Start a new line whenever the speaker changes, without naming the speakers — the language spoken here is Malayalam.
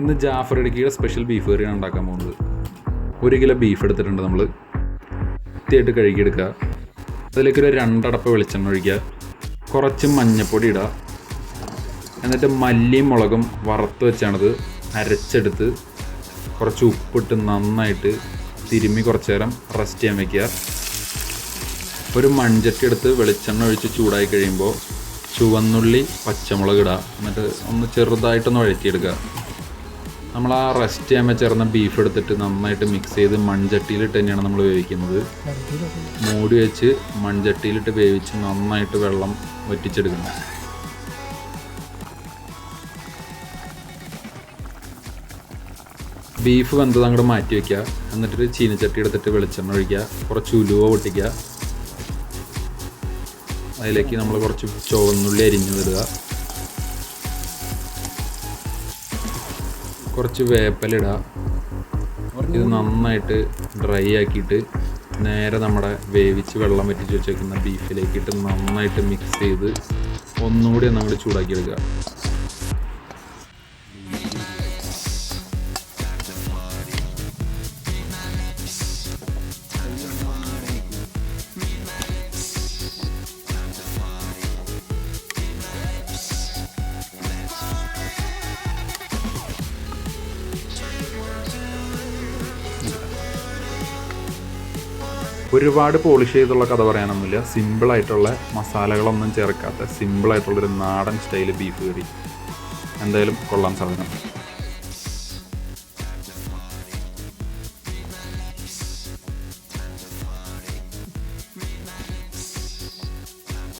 ഇന്ന് ജാഫർ ഇടുക്കിയുടെ സ്പെഷ്യൽ ബീഫ് കറിയാണ് ഉണ്ടാക്കാൻ പോകുന്നത്. ഒരു കിലോ ബീഫ് എടുത്തിട്ടുണ്ട് നമ്മൾ വൃത്തിയായിട്ട് കഴുകിയെടുക്കുക. അതിലേക്ക് ഒരു രണ്ടടപ്പ് വെളിച്ചെണ്ണ ഒഴിക്കുക. കുറച്ച് മഞ്ഞൾപ്പൊടി ഇടുക. എന്നിട്ട് മല്ലിയും മുളകും വറുത്ത് വെച്ചാണത് അരച്ചെടുത്ത് കുറച്ച് ഉപ്പിട്ട് നന്നായിട്ട് തിരുമ്മി കുറച്ച് നേരം റെസ്റ്റ് ചെയ്യാൻ വെക്കുക. ഒരു മൺചട്ടി എടുത്ത് വെളിച്ചെണ്ണ ഒഴിച്ച് ചൂടായി കഴിയുമ്പോൾ ചുവന്നുള്ളി പച്ചമുളക് ഇടുക. എന്നിട്ട് ഒന്ന് ചെറുതായിട്ടൊന്ന് വഴറ്റിയെടുക്കുക. നമ്മൾ ആ റെസ്റ്റ് ചെയ്യാൻ വെച്ചിരുന്ന ബീഫ് എടുത്തിട്ട് നന്നായിട്ട് മിക്സ് ചെയ്ത് മൺചട്ടിയിലിട്ട് തന്നെയാണ് നമ്മൾ വേവിക്കുന്നത്. മൂടി വെച്ച് മൺചട്ടിയിലിട്ട് വേവിച്ച് നന്നായിട്ട് വെള്ളം വറ്റിച്ചെടുക്കുന്നു ബീഫ് വെന്തത് അങ്ങോട്ട് മാറ്റി വെക്കുക. എന്നിട്ടൊരു ചീനച്ചട്ടി എടുത്തിട്ട് വെളിച്ചെണ്ണ ഒഴിക്കുക. കുറച്ച് ഉലുവ പൊട്ടിക്കുക. അതിലേക്ക് നമ്മൾ കുറച്ച് ചുവന്നുള്ളി അരിഞ്ഞു ഇടുക. കുറച്ച് വേപ്പലിടുക ഇത് നന്നായിട്ട് ഡ്രൈ ആക്കിയിട്ട് നേരെ നമ്മുടെ വേവിച്ച് വെള്ളം വറ്റിച്ച് വെച്ചേക്കുന്ന ബീഫിലേക്ക് ഇട്ട് നന്നായിട്ട് മിക്സ് ചെയ്ത് ഒന്നുകൂടി നമ്മൾ ചൂടാക്കി എടുക്കുക ഒരുപാട് പോളിഷ് ചെയ്തുള്ള കഥ പറയാനൊന്നുമില്ല. സിമ്പിളായിട്ടുള്ള മസാലകളൊന്നും ചേർക്കാത്ത സിമ്പിളായിട്ടുള്ളൊരു നാടൻ സ്റ്റൈൽ ബീഫ് കറി. എന്തായാലും കൊള്ളാൻ സാധനം.